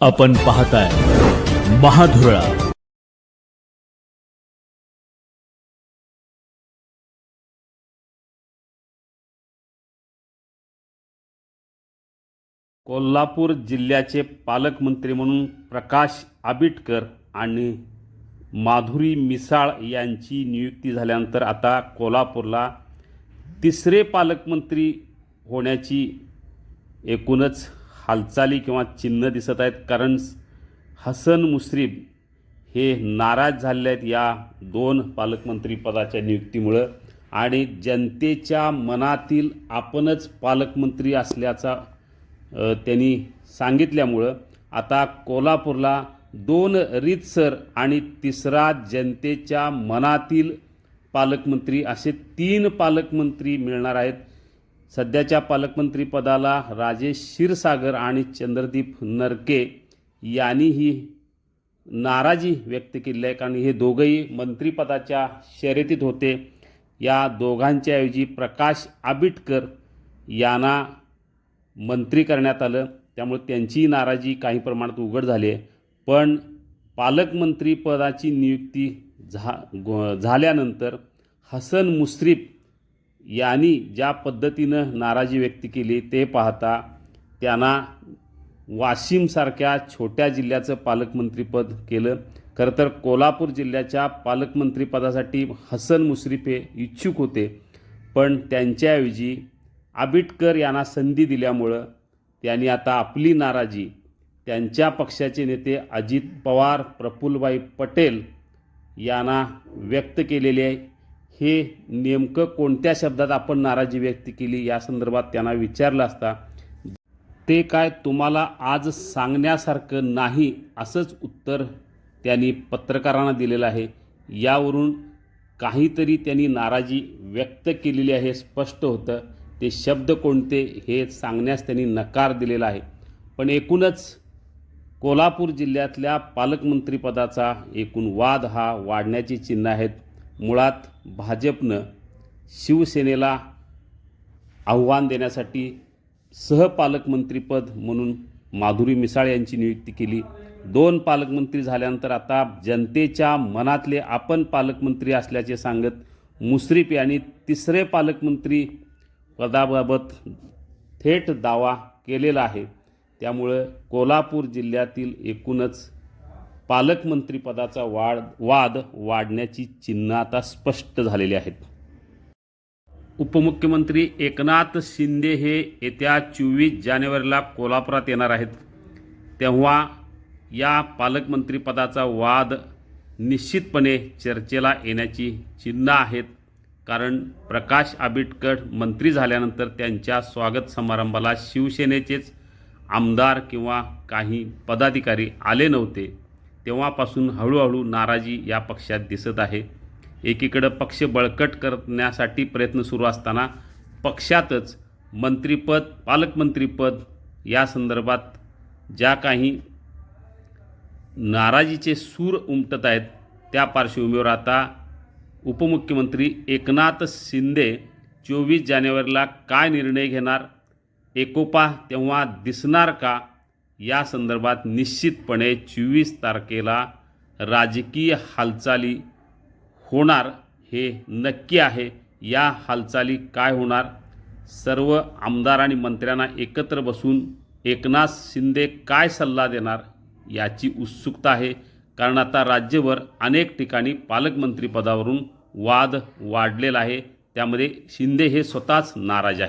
आपण पाहताय महाधुरळा. कोल्हापूर जिल्ह्याचे पालकमंत्री म्हणून प्रकाश आबिटकर आणि माधुरी मिसाळ यांची नियुक्ती झाल्यानंतर आता कोल्हापूरला तिसरे पालकमंत्री होण्याची एकूणच हालचाली किंवा चिन्ह दिसत आहेत. कारण हसन मुश्रीफ हे नाराज झाले आहेत या दोन पालकमंत्रीपदाच्या नियुक्तीमुळं. आणि जनतेच्या मनातील आपणच पालकमंत्री असल्याचा त्यांनी सांगितल्यामुळं आता कोल्हापूरला दोन रीतसर आणि तिसरा जनतेच्या मनातील पालकमंत्री असे तीन पालकमंत्री मिळणार आहेत. सध्याच्या पालकमंत्रीपदाला राजेश क्षीरसागर आणि चंद्रदीप नरके यांनी ही नाराजी व्यक्त केली आहे. कारण हे दोघंही मंत्रिपदाच्या शर्यतीत होते. या दोघांच्याऐवजी प्रकाश आबिटकर यांना मंत्री करण्यात आलं. त्यामुळे त्यांची नाराजी काही प्रमाणात उघड झाली आहे. पण पालकमंत्रीपदाची नियुक्ती झा गो- झाल्यानंतर हसन मुश्रीफ यांनी ज्या पद्धतीनं नाराजी व्यक्त केली ते पाहता त्यांना वाशिमसारख्या छोट्या जिल्ह्याचं पालकमंत्रीपद केलं. खरं तर कोल्हापूर जिल्ह्याच्या पालकमंत्रीपदासाठी हसन मुश्रीफ हे इच्छुक होते पण त्यांच्याऐवजी आबिटकर यांना संधी दिल्यामुळं त्यांनी आता आपली नाराजी त्यांच्या पक्षाचे नेते अजित पवार प्रफुल्लभाई पटेल यांना व्यक्त केलेली आहे. हे नेमकं कोणत्या शब्दात आपण नाराजी व्यक्त केली या संदर्भात त्यांना विचारलं असता ते काय तुम्हाला आज सांगण्यासारखं नाही असंच उत्तर त्यांनी पत्रकारांना दिलेलं आहे. यावरून काहीतरी त्यांनी नाराजी व्यक्त केलेली आहे स्पष्ट होतं. ते शब्द कोणते हे सांगण्यास त्यांनी नकार दिलेला आहे. पण एकूणच कोल्हापूर जिल्ह्यातल्या पालकमंत्रीपदाचा एकूण वाद हा वाढण्याची चिन्ह आहेत. मुळात भाजपनं शिवसेनेला आव्हान देण्यासाठी सहपालकमंत्रीपद म्हणून माधुरी मिसाळ यांची नियुक्ती केली. दोन पालकमंत्री झाल्यानंतर आता जनतेच्या मनातले आपण पालकमंत्री असल्याचे सांगत मुश्रीफ यांनी तिसरे पालकमंत्री पदाबाबत थेट दावा केलेला आहे. त्यामुळं कोल्हापूर जिल्ह्यातील एकूणच पालकमंत्रीपदाचा वाढ वाद वाढण्याची चिन्ह आता स्पष्ट झालेली आहेत. उपमुख्यमंत्री एकनाथ शिंदे हे येत्या चोवीस जानेवारीला कोल्हापुरात येणार आहेत. तेव्हा या पालकमंत्रीपदाचा वाद निश्चितपणे चर्चेला येण्याची चिन्ह आहेत. कारण प्रकाश आबिटकर मंत्री झाल्यानंतर त्यांच्या स्वागत समारंभाला शिवसेनेचेच आमदार किंवा काही पदाधिकारी आले नव्हते. तेव्हापासून हळूहळू नाराजी या पक्षात दिसत आहे. एकीकडं पक्ष बळकट करण्यासाठी प्रयत्न सुरू असताना पक्षातच मंत्रिपद पालकमंत्रीपद या संदर्भात ज्या काही नाराजीचे सूर उमटत आहेत त्या पार्श्वभूमीवर आता उपमुख्यमंत्री एकनाथ शिंदे चोवीस जानेवारीला काय निर्णय घेणार? एकोपा तेव्हा दिसणार का? या संदर्भात निश्चितपणे चोवीस तारखेला राजकीय हालचाली होणार हे नक्की आहे. या हालचाली काय होणार? सर्व आमदार आणि मंत्र्यांना एकत्र बसून एकनाथ शिंदे काय सल्ला देणार याची उत्सुकता आहे. कारण आता राज्यभर अनेक ठिकाणी पालकमंत्रीपदावरून वाद वाढलेला आहे. त्यामध्ये शिंदे हे स्वतःच नाराज आहे